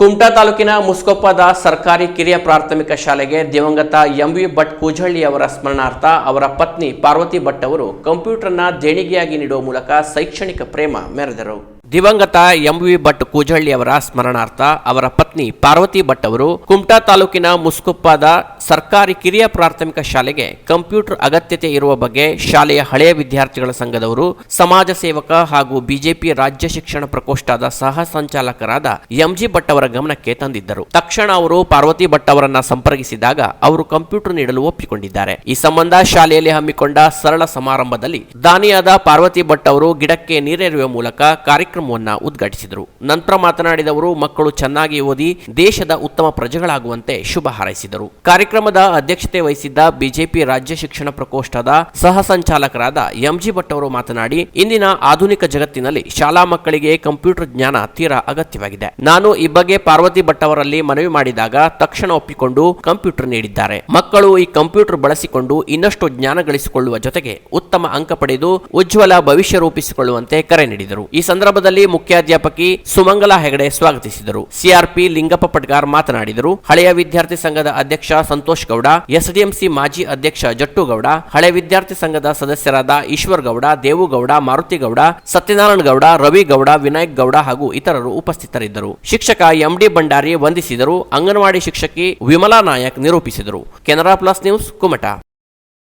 ಕುಮಟಾ ತಾಲೂಕಿನ ಮುಸ್ಕೊಪ್ಪದ ಸರ್ಕಾರಿ ಕಿರಿಯ ಪ್ರಾಥಮಿಕ ಶಾಲೆಗೆ ದಿವಂಗತ ಎಂವಿ ಭಟ್ ಕೂಜಹಳ್ಳಿ ಅವರ ಸ್ಮರಣಾರ್ಥ ಅವರ ಪತ್ನಿ ಪಾರ್ವತಿ ಭಟ್ ಅವರು ಕಂಪ್ಯೂಟರ್ನ ದೇಣಿಗೆಯಾಗಿ ನೀಡುವ ಮೂಲಕ ಶೈಕ್ಷಣಿಕ ಪ್ರೇಮ ಮೆರೆದರು. ದಿವಂಗತ ಎಂ ವಿ ಭಟ್ ಕೂಜಹಳ್ಳಿ ಅವರ ಸ್ಮರಣಾರ್ಥ ಅವರ ಪತ್ನಿ ಪಾರ್ವತಿ ಭಟ್ ಅವರು ಕುಮಟಾ ತಾಲೂಕಿನ ಮುಸ್ಕೊಪ್ಪದ ಸರ್ಕಾರಿ ಕಿರಿಯ ಪ್ರಾಥಮಿಕ ಶಾಲೆಗೆ ಕಂಪ್ಯೂಟರ್ ಅಗತ್ಯತೆ ಇರುವ ಬಗ್ಗೆ ಶಾಲೆಯ ಹಳೆಯ ವಿದ್ಯಾರ್ಥಿಗಳ ಸಂಘದವರು, ಸಮಾಜ ಸೇವಕ ಹಾಗೂ ಬಿಜೆಪಿ ರಾಜ್ಯ ಶಿಕ್ಷಣ ಪ್ರಕೋಷ್ಠದ ಸಹ ಸಂಚಾಲಕರಾದ ಎಂಜಿ ಭಟ್ ಅವರ ಗಮನಕ್ಕೆ ತಂದಿದ್ದರು. ತಕ್ಷಣ ಅವರು ಪಾರ್ವತಿ ಭಟ್ ಅವರನ್ನ ಸಂಪರ್ಕಿಸಿದಾಗ ಅವರು ಕಂಪ್ಯೂಟರ್ ನೀಡಲು ಒಪ್ಪಿಕೊಂಡಿದ್ದಾರೆ. ಈ ಸಂಬಂಧ ಶಾಲೆಯಲ್ಲಿ ಹಮ್ಮಿಕೊಂಡ ಸರಳ ಸಮಾರಂಭದಲ್ಲಿ ದಾನಿಯಾದ ಪಾರ್ವತಿ ಭಟ್ ಅವರು ಗಿಡಕ್ಕೆ ನೀರೆರೆಯುವ ಮೂಲಕ ಕಾರ್ಯಕ್ರಮವನ್ನ ಉದ್ಘಾಟಿಸಿದರು. ನಂತರ ಮಾತನಾಡಿದವರು, ಮಕ್ಕಳು ಚೆನ್ನಾಗಿ ಓದಿ ದೇಶದ ಉತ್ತಮ ಪ್ರಜೆಗಳಾಗುವಂತೆ ಶುಭ ಹಾರೈಸಿದರು. ಕಾರ್ಯಕ್ರಮದ ಅಧ್ಯಕ್ಷತೆ ವಹಿಸಿದ್ದ ಬಿಜೆಪಿ ರಾಜ್ಯ ಶಿಕ್ಷಣ ಪ್ರಕೋಷ್ಠದ ಸಹ ಸಂಚಾಲಕರಾದ ಎಂಜಿ ಭಟ್ ಅವರು ಮಾತನಾಡಿ, ಇಂದಿನ ಆಧುನಿಕ ಜಗತ್ತಿನಲ್ಲಿ ಶಾಲಾ ಮಕ್ಕಳಿಗೆ ಕಂಪ್ಯೂಟರ್ ಜ್ಞಾನ ತೀರಾ ಅಗತ್ಯವಾಗಿದೆ. ನಾನು ಈ ಬಗ್ಗೆ ಪಾರ್ವತಿ ಭಟ್ ಅವರಲ್ಲಿ ಮನವಿ ಮಾಡಿದಾಗ ತಕ್ಷಣ ಒಪ್ಪಿಕೊಂಡು ಕಂಪ್ಯೂಟರ್ ನೀಡಿದ್ದಾರೆ. ಮಕ್ಕಳು ಈ ಕಂಪ್ಯೂಟರ್ ಬಳಸಿಕೊಂಡು ಇನ್ನಷ್ಟು ಜ್ಞಾನ ಗಳಿಸಿಕೊಳ್ಳುವ ಜೊತೆಗೆ ಉತ್ತಮ ಅಂಕ ಪಡೆದು ಉಜ್ವಲ ಭವಿಷ್ಯ ರೂಪಿಸಿಕೊಳ್ಳುವಂತೆ ಕರೆ ನೀಡಿದರು. ಈ ಸಂದರ್ಭದಲ್ಲಿ ಮುಖ್ಯಾಧ್ಯಾಪಕಿ ಸುಮಂಗಲ ಹೆಗಡೆ ಸ್ವಾಗತಿಸಿದರು. ಸಿಆರ್ಪಿ ಲಿಂಗಪ್ಪ ಪಟ್ಗಾರ್ ಮಾತನಾಡಿದರು. ಹಳೆಯ ವಿದ್ಯಾರ್ಥಿ ಸಂಘದ ಅಧ್ಯಕ್ಷ ಸಂತೋಷ್ ಗೌಡ, ಎಸ್ಡಿಎಂಸಿ ಮಾಜಿ ಅಧ್ಯಕ್ಷ ಜಟ್ಟುಗೌಡ ಹಳೆ ವಿದ್ಯಾರ್ಥಿ ಸಂಘದ ಸದಸ್ಯರಾದ ಈಶ್ವರ್ ಗೌಡ ದೇವುಗೌಡ ಮಾರುತಿಗೌಡ ಸತ್ಯನಾರಾಯಣ ಗೌಡ, ರವಿ ಗೌಡ, ವಿನಾಯಕ್ ಗೌಡ ಹಾಗೂ ಇತರರು ಉಪಸ್ಥಿತರಿದ್ದರು. ಶಿಕ್ಷಕ ಎಂಡಿ ಭಂಡಾರಿ ವಂದಿಸಿದರು. ಅಂಗನವಾಡಿ ಶಿಕ್ಷಕಿ ವಿಮಲಾ ನಾಯಕ್ ನಿರೂಪಿಸಿದರು. Canara plus news Kumta.